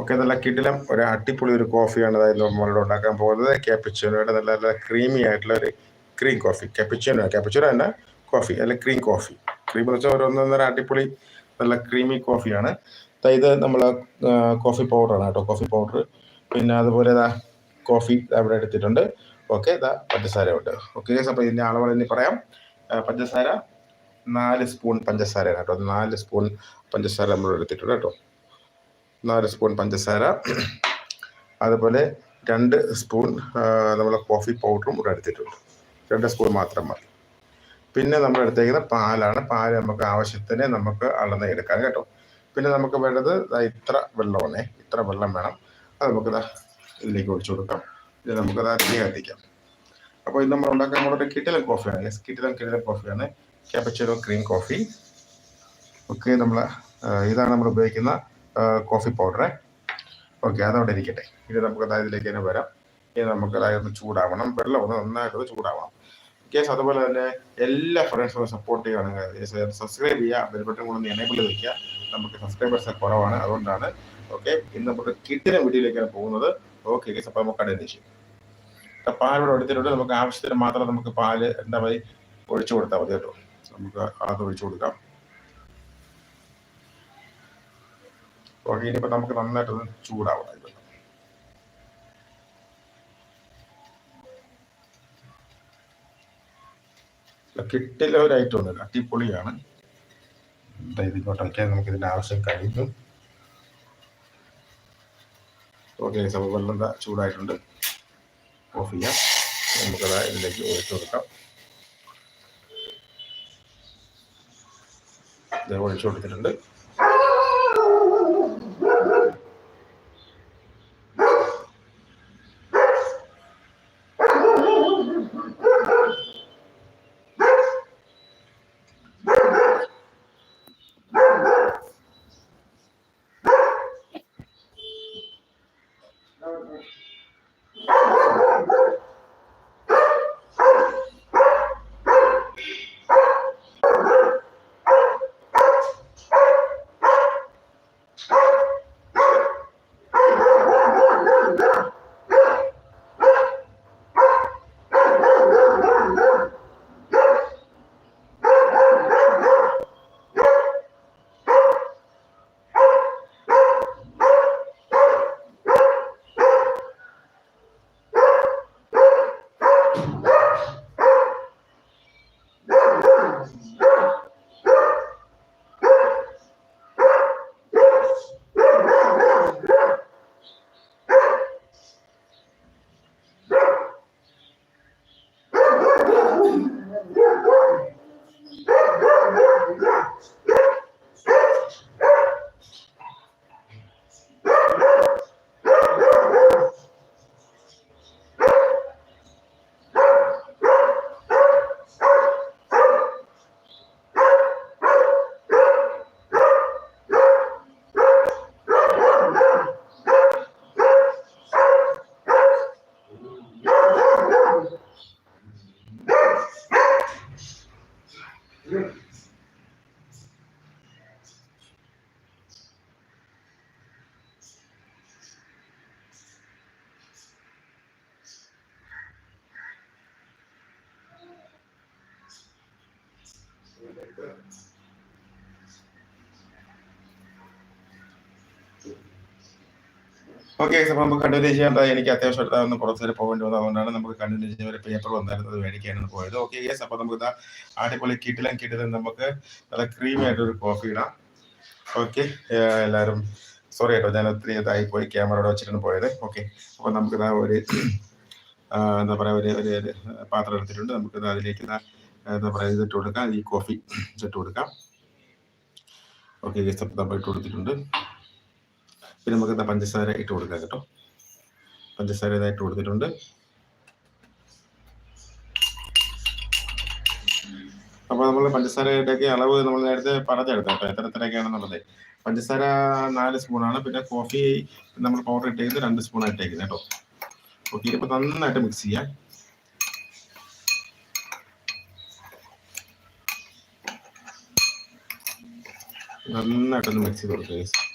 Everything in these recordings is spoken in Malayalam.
ഓക്കെ നല്ല കിടിലം ഒരു അടിപൊളി ഒരു കോഫിയാണ് അതായത് നമ്മളിവിടെ ഉണ്ടാക്കാൻ പോകുന്നത്. ക്യാപ്പിച്ചോനോയുടെ നല്ല നല്ല ക്രീമി ആയിട്ടുള്ള ഒരു ക്രീം കോഫി ക്യാപ്പിച്ചോനോ ക്യാപ്പിച്ചോനോ തന്നെ കോഫി അല്ല ക്രീം കോഫി ക്രീം എന്ന് വെച്ചാൽ ഒരു ഒന്നൊന്നര അടിപൊളി നല്ല ക്രീമി കോഫിയാണ് ഇത് നമ്മൾ കോഫി പൗഡറാണ് കേട്ടോ കോഫി പൗഡർ പിന്നെ അതുപോലെ ഇതാ കോഫി അവിടെ എടുത്തിട്ടുണ്ട്. ഓക്കെ ഇതാ പഞ്ചസാര ഉണ്ട്. ഓക്കെ അപ്പോൾ ഇതിന്റെ അളവുകൾ ഇനി പറയാം. പഞ്ചസാര നാല് സ്പൂൺ പഞ്ചസാരയാണ് കേട്ടോ. നാല് സ്പൂൺ പഞ്ചസാര നമ്മൾ എടുത്തിട്ടുണ്ട് കേട്ടോ. നാല് സ്പൂൺ പഞ്ചസാര. അതുപോലെ രണ്ട് സ്പൂൺ നമ്മൾ കോഫി പൗഡറും ഇവിടെ എടുത്തിട്ടുണ്ട്. രണ്ട് സ്പൂൺ മാത്രം മതി. പിന്നെ നമ്മൾ എടുത്തേക്കുന്ന പാലാണ്. പാൽ നമുക്ക് ആവശ്യത്തിന് നമുക്ക് അളന്ന് എടുക്കാൻ കേട്ടോ. പിന്നെ നമുക്ക് വേണ്ടത് ഇത്ര വെള്ളമാണ്. ഇത്ര വെള്ളം വേണം. അത് നമുക്ക് ഇതിലേക്ക് ഒഴിച്ചു കൊടുക്കാം. ഇത് നമുക്ക് തീ കത്തിക്കാം. അപ്പോൾ ഇത് നമ്മൾ ഉണ്ടാക്കാൻ കൂടെ കിട്ടിലൻ കോഫിയാണ്. കിട്ടിലൻ കിട്ടിലൻ കോഫിയാണ്. ക്യാപ്പച്ചിനോ ക്രീം കോഫി ഒക്കെ നമ്മൾ ഇതാണ് നമ്മൾ ഉപയോഗിക്കുന്ന കോഫി പൗഡറെ. ഓക്കെ അതവിടെ ഇരിക്കട്ടെ. ഇനി നമുക്ക് അതായത് ഇതിലേക്ക് തന്നെ വരാം. ഇനി നമുക്ക് അതായത് ഒന്ന് ചൂടാവണം. വെള്ളം ഒന്ന് നന്നായിട്ട് ചൂടാവണം. കേസ് അതുപോലെ തന്നെ എല്ലാ ഫ്രണ്ട്സും സപ്പോർട്ട് ചെയ്യുകയാണെങ്കിൽ സബ്സ്ക്രൈബ് ചെയ്യുക. ബെൽ ബട്ടൺ ഒന്ന് എനേബിൾ വയ്ക്കുക നമുക്ക് സബ്സ്ക്രൈബേഴ്സ് കുറവാണ്. അതുകൊണ്ടാണ് ഓക്കെ ഇന്ന് നമുക്ക് കിട്ടുന്ന വീഡിയോയിലേക്കാണ് പോകുന്നത്. ഓക്കെ കേസ് അപ്പോൾ നമുക്ക് ചെയ്യും പാൽ ഇവിടെ എടുത്തിട്ടുണ്ട്. നമുക്ക് ആവശ്യത്തിന് മാത്രം നമുക്ക് പാൽ എന്താ പറയുക ഒഴിച്ചു കൊടുത്താൽ മതി കേട്ടോ. നമുക്ക് അത് ഒഴിച്ചു കൊടുക്കാം. ഓക്കെ ഇനിയിപ്പോൾ നമുക്ക് നന്നായിട്ട് ചൂടാവണം ഇത് കിട്ടില്ല ഒരു ഐറ്റം ഒന്നുമില്ല. അടിപൊളിയാണ്. ഇതിങ്ങോട്ട് വയ്ക്കാൻ നമുക്ക് ഇതിന്റെ ആവശ്യം കഴിഞ്ഞു ഓക്കെ അപ്പോൾ വെള്ളം ചൂടായിട്ടുണ്ട്. ഓഫ് ചെയ്യാം. നമുക്കത് ഇതിലേക്ക് ഒഴിച്ചു കൊടുക്കാം. ഒഴിച്ചു കൊടുത്തിട്ടുണ്ട്. ഓക്കെ അപ്പോൾ നമുക്ക് കണ്ടിന്യൂ ചെയ്യേണ്ട എനിക്ക് അത്യാവശ്യം ഒന്ന് പുറത്ത് വരെ പോകേണ്ടി വന്നത് അതുകൊണ്ടാണ് നമുക്ക് കണ്ടിന്യൂ ചെയ്യുന്ന ഒരു പേപ്പർ വന്നായിരുന്നത് മേടിക്കാനാണ് പോയത്. ഓക്കെ യെസ് അപ്പോൾ നമുക്ക് ഇതാ അടിപൊളി കിട്ടിലും കിട്ടിലും നമുക്ക് നല്ല ക്രീമി ആയിട്ടൊരു കോഫി ഇടാം. ഓക്കെ എല്ലാവരും സോറി കേട്ടോ ഞാൻ ഒത്തിരി ഇതായി പോയി ക്യാമറയുടെ വെച്ചിട്ടാണ് പോയത്. ഓക്കെ അപ്പോൾ നമുക്കിതാ ഒരു എന്താ പറയുക ഒരു ഒരു പാത്രം എടുത്തിട്ടുണ്ട്. നമുക്ക് അതിലേക്ക് ഇതാ എന്താ പറയുക ഇതിട്ട് കൊടുക്കാം. ഈ കോഫി ഇട്ട് കൊടുക്കാം. ഓക്കെ അപ്പോൾ നമ്മൾ ഇട്ട് കൊടുത്തിട്ടുണ്ട്. പിന്നെ നമുക്ക് പഞ്ചസാര ഇട്ട് കൊടുക്കാം കേട്ടോ. പഞ്ചസാര ഇതായിട്ട് കൊടുത്തിട്ടുണ്ട്. അപ്പോൾ നമ്മൾ പഞ്ചസാരയുടെയൊക്കെ അളവ് നമ്മൾ നേരത്തെ പറഞ്ഞെടുത്തു കേട്ടോ. എത്ര എത്രയൊക്കെയാണെന്നുള്ളത്. പഞ്ചസാര നാല് സ്പൂണാണ്. പിന്നെ കോഫി നമ്മൾ പൗഡർ ഇട്ടേക്കുന്നത് രണ്ട് സ്പൂൺ ഇട്ടേക്കുന്നത് കേട്ടോ. ഓക്കെ അപ്പോൾ നന്നായിട്ട് മിക്സ് ചെയ്യാം. നന്നായിട്ടൊന്ന് മിക്സ് ചെയ്ത് കൊടുക്കുക.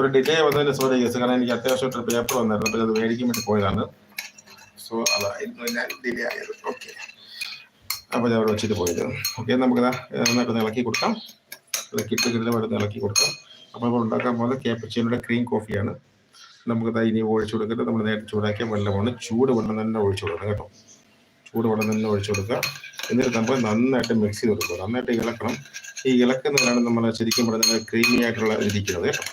ഒരു ഡിലേ വന്നതിന് സോറി കേസ് കാരണം എനിക്ക് അത്യാവശ്യമായിട്ട് ഒരു പേപ്പർ വന്നായിരുന്നു. അപ്പോൾ അത് മേടിക്കാൻ വേണ്ടി പോയതാണ്. സോ അതായിരുന്നു ഞാൻ ഡിലേ ആയത്. ഓക്കെ അപ്പോൾ ഞാൻ അവിടെ വെച്ചിട്ട് പോയത്. ഓക്കെ നമുക്ക് നന്നായിട്ട് ഇളക്കി കൊടുക്കാം. ഇളക്കിയിട്ട് വരുന്ന ഇളക്കി കൊടുക്കാം. അപ്പോൾ നമ്മൾ ഉണ്ടാക്കാൻ പോകുന്നത് കേപ്പച്ചീനയുടെ ക്രീം കോഫിയാണ് നമുക്കിതാ ഇനി ഒഴിച്ചു കൊടുത്തിട്ട് നമ്മൾ നേരത്തെ ചൂടാക്കിയ വെള്ളമാണ്. ചൂട് വെള്ളം തന്നെ ഒഴിച്ചു കൊടുക്കണം കേട്ടോ. ചൂട് വെള്ളം തന്നെ ഒഴിച്ചു കൊടുക്കുക. എന്നിട്ട് നമ്മൾ നന്നായിട്ട് മിക്സ് ചെയ്ത് കൊടുക്കുക. നന്നായിട്ട് ഇളക്കണം. ഈ ഇളക്കുന്നതാണ് നമ്മൾ ശരിക്കും പറഞ്ഞാൽ ക്രീമി ആയിട്ടുള്ള ഇരിക്കുന്നത് കേട്ടോ.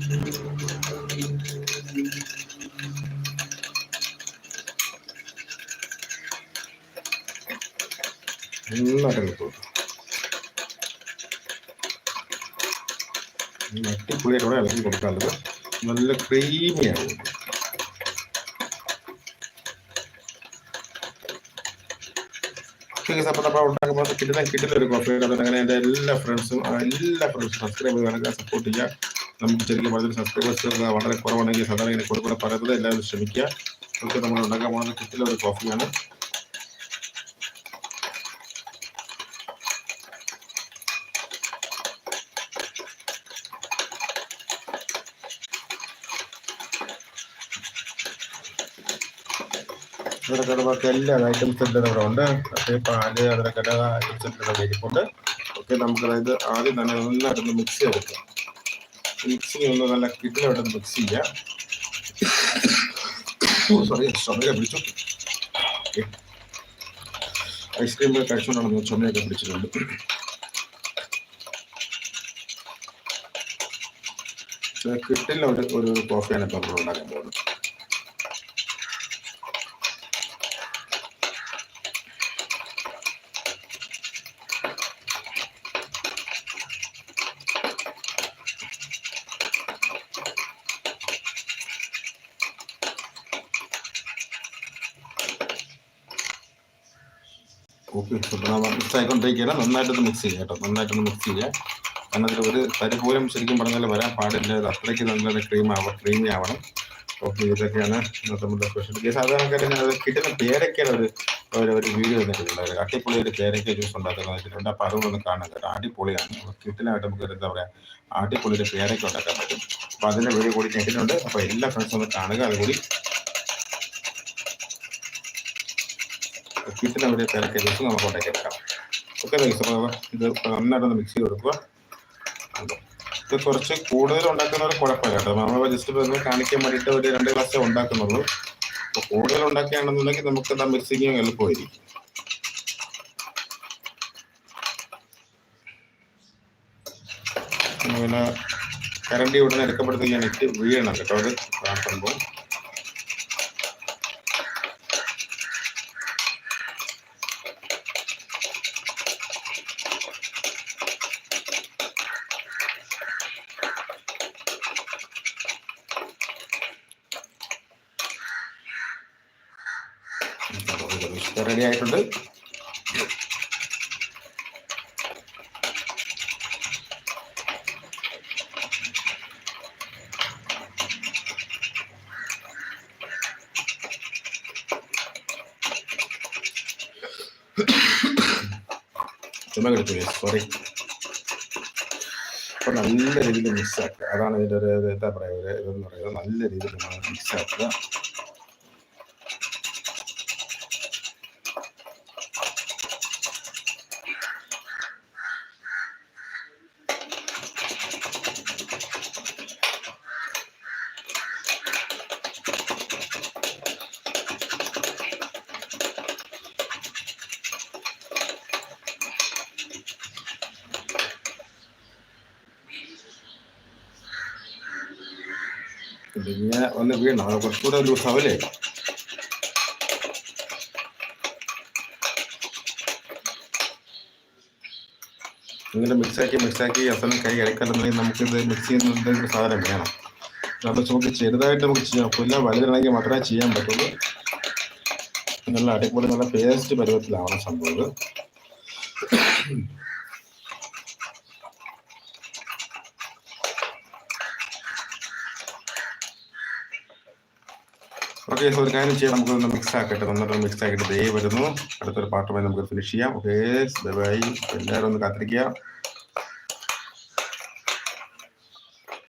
ഇളക്കി നല്ല ക്രീമി ആവും അപ്പോൾ നമ്മൾ ഉണ്ടാക്കുമ്പോൾ കിട്ടുന്ന കിട്ടുന്ന ഒരു കോഫി അതുകൊണ്ട് അങ്ങനെ എന്റെ എല്ലാ ഫ്രണ്ട്സും എല്ലാ ഫ്രണ്ട്സും സബ്സ്ക്രൈബ് ചെയ്യുക സപ്പോർട്ട് ചെയ്യുക നമുക്ക് ശരിക്കും പറഞ്ഞ സബ്സ്ക്രൈബേഴ്സ് വളരെ കുറവാണെങ്കിൽ സാധാരണ ഇങ്ങനെ കൂടെ കൂടെ പറയുന്നത് എല്ലാവരും ശ്രമിക്കുക. നമുക്ക് നമ്മൾ ഉണ്ടാക്കാൻ പോകുന്ന കിറ്റിലെ ഒരു കോഫിയാണ് നമുക്ക് എല്ലാ ഐറ്റംസ് എല്ലാം ഇവിടെ ഉണ്ട്. പാൽ അതിനൊക്കെ എല്ലാ ഐറ്റംസ് എല്ലാം ഇരിപ്പുണ്ട്. ഓക്കെ നമുക്ക് അതായത് ആദ്യം തന്നെ നന്നായിട്ടൊന്ന് മിക്സ് ചെയ്തെടുക്കാം. ഒന്ന് നല്ല കിട്ടിലോട്ട് മിക്സ് ചെയ്യാം. സോറി ചുമയൊക്കെ പിടിച്ചു. ഐസ്ക്രീം കഴിച്ചുകൊണ്ടാണ് ചുമയൊക്കെ പിടിച്ചിട്ടുണ്ട്. കിട്ടില്ല ഒരു ഒരു കോഫിയാണ് ഇപ്പം നമ്മൾ ഉണ്ടാക്കാൻ പോകുന്നത്. കോപ്പി മിക്സ് ആയിക്കൊണ്ടിരിക്കുകയാണ് നന്നായിട്ടൊന്ന് മിക്സ് ചെയ്യുക കേട്ടോ. നന്നായിട്ടൊന്ന് മിക്സ് ചെയ്യുക. കാരണം അതിൽ ഒരു തരി പോലും ശരിക്കും പറഞ്ഞാൽ വരാൻ പാടില്ല. അത് അത്രയ്ക്ക് നല്ലൊരു ക്രീം ആവണം ക്രീമി ആവണം. ഓക്കെ ഇതൊക്കെയാണ് ഇന്നത്തെ നമ്മുടെ സ്പെഷ്യൽ സാധാരണക്കാരെ അത് കിട്ടുന്ന പേരൊക്കെയാണ് ഒരു ഒരു ഒരു വീഡിയോ വന്നിട്ടുള്ളത് അടിപൊളി ഒരു പേരക്ക ജ്യൂസ് ഉണ്ടാക്കുന്ന വെച്ചിട്ടുണ്ട്. അപ്പോൾ അതുകൊണ്ടൊന്ന് കാണാൻ കേട്ടോ അടിപൊളിയാണ്. കിട്ടിനായിട്ട് നമുക്ക് എന്താ പറയുക അടിപൊളി ഒരു പേരക്ക ഉണ്ടാക്കാൻ പറ്റും. അപ്പോൾ അതിന്റെ വീഡിയോ കൂടി കേട്ടിട്ടുണ്ട് അപ്പോൾ എല്ലാ ഫ്രണ്ട്സും ഒന്ന് കാണുക. അതുകൂടി കിട്ടുന്ന അവിടെ ജ്യൂസ് നമുക്ക് ഉണ്ടാക്കി എടുക്കാം ഓക്കെ അപ്പോൾ ഇത് നന്നായിട്ടൊന്ന് മിക്സ് ചെയ്ത് കൊടുക്കുക. ഇത് കുറച്ച് കൂടുതൽ ഉണ്ടാക്കുന്നവർ കുഴപ്പമില്ല കേട്ടോ. നമ്മൾ ജസ്റ്റ് ഒന്ന് കാണിക്കാൻ വേണ്ടിയിട്ട് ഒരു രണ്ട് ഗ്ലാസ്സേ ഉണ്ടാക്കുന്നുള്ളൂ. അപ്പോൾ കൂടുതൽ ഉണ്ടാക്കുകയാണെന്നുണ്ടെങ്കിൽ നമുക്ക് എന്താ മിക്സിങ് എളുപ്പമായിരിക്കും. പിന്നെ കറണ്ട് ഉടനെ എടുക്കപ്പെടുത്തുകയാണ് എനിക്ക് വീഴണം കേട്ടോ. അത് സംഭവം. റെഡി ആയിട്ടുണ്ട്. ചുമ കിടക്കില്ലേ സോറി അപ്പൊ നല്ല രീതിയിൽ മിക്സ് ആക്കുക. അതാണ് ഇതിന്റെ ഒരു എന്താ പറയുക ഇതെന്ന് പറയുന്നത്. നല്ല രീതിയിൽ മിക്സ് ആക്കുക മിക്സ് ഒന്ന് മിക്സ് അത് കുറച്ചുകൂടെ ഒരു സവലേ ഇങ്ങനെ മിക്സാക്കി മിക്സാക്കി അസലം കൈ ഇറക്കല്ലെന്നുണ്ടെങ്കിൽ നമുക്കിത് മിക്സ് ചെയ്യുന്ന സാധനം വേണം. നമ്മൾ നമുക്ക് ചെറുതായിട്ട് നമുക്ക് ചെയ്യാം. പുല്ല വലുതാണെങ്കിൽ മാത്രമേ ചെയ്യാൻ പറ്റുള്ളൂ. നല്ല അടിപൊളി നല്ല പേസ്റ്റ് പരുവത്തിലാവണം സംഭവം ഓക്കെ സോ ഒരു കാര്യം ചെയ്യാം. നമുക്കൊന്ന് മിക്സ് ആക്കട്ടെ. നന്നായിട്ട് മിക്സ് ആക്കിയിട്ട് ദേ വരുന്നു. അടുത്തൊരു പാട്ടുമായി നമുക്ക് ഫിനിഷ് ചെയ്യാം. ഓക്കെ ബൈ എല്ലാവരും ഒന്ന് കാത്തിരിക്കുക.